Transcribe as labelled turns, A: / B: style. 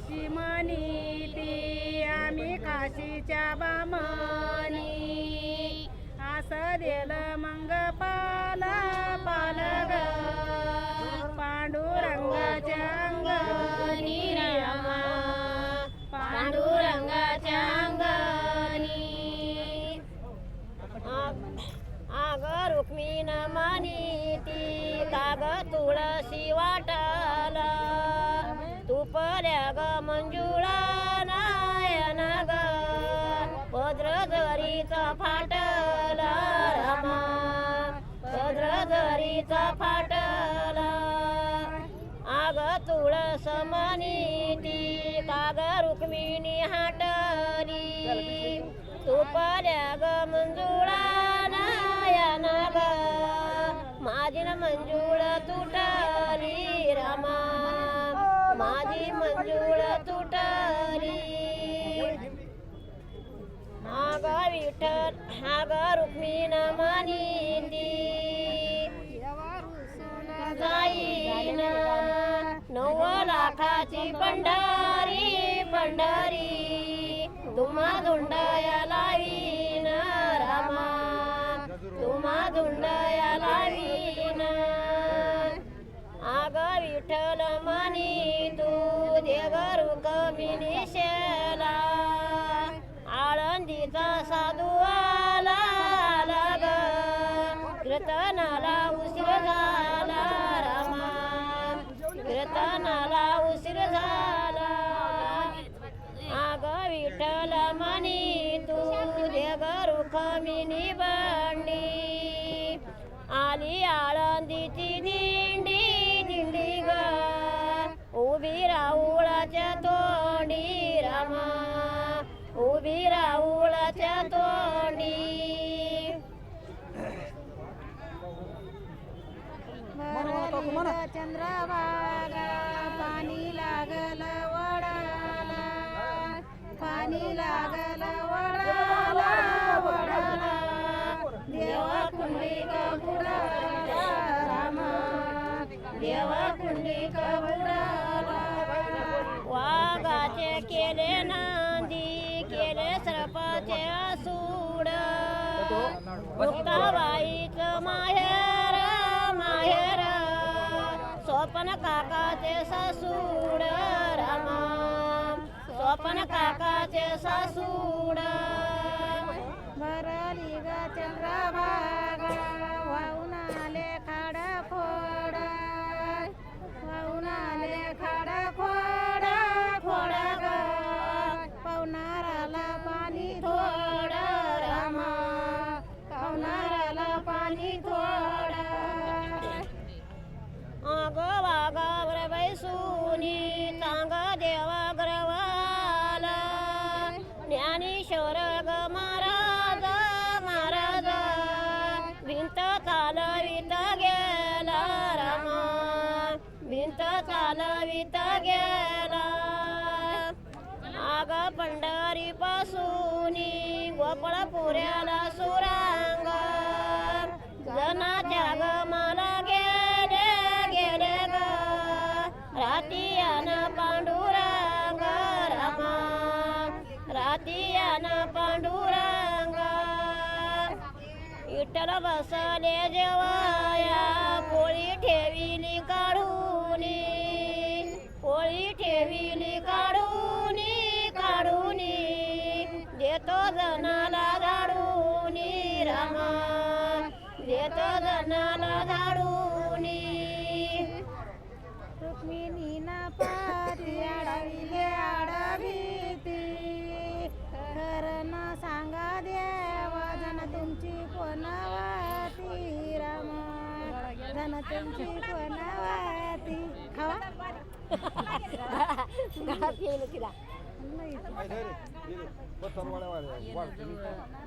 A: अशी म्हणीती आम्ही काशीच्या बामणी असं दिलं मंग पाल पाल ग. पांडुरंगाच्या अंगणी पांडुरंगाच्या अंगणी आग रुक्मिण मानिती काग तुळशी वाट भद्रदरीचा फाटला रामा भद्रदरीचा फाटला. आग तुळस मानिती काग रुक्मिणी हाटली. तुपल्या ग मंजुळा नायन नाग माझी न मंजुळ तुटली रामा. आग विठ्ठल आग रुक्मिण मानिंदी जाईन नव लाखाची पंढरी पंढरी तुम्हा धुंडया लावीन रामा तुम्हा धुंडया लावीन आग विठ्ठल मनी तू देवरू कमी आळंदीचा साधू कीर्तनाला उशीर झाला रामा. कीर्तनाला उशीर झाला. आग विठ्ठल मनी तू देगरू कमिनी बंडी आली आळंदीची दिंडी दिंडी ग. उभी राऊळाच्या तोंडी. रामा उभी राऊळाच्या तोंडी चंद्रभागा पाणी लागल वडाला पाणी लागल वडाला वडाला देवा कुंडिक बुडाला रामा देवा कुंडिक बुडाला वाघाचे केले नांदी मुक्ताबाईचं माहेर माहेर. स्वपन काकाचे सासूड रामा. स्वपन काकाचे सासूड. भरली ग चंद्रभागा किशोर ग महाराज महाराज भिंत चालवित गेला राम भिंत चालवित गेला. आग पंढरी पासून गोपळ पुऱ्याला रातियान पांडुरंगा विठ्ठल बसले जेवाया पोळी ठेविली काढून पोळी ठेविली काढूनी काढूनी देतो जनाला झाडून रामा देतो जनाला झाडू जन तुमची कोणावाती खावा? गळात येईल तिला.
B: नाही,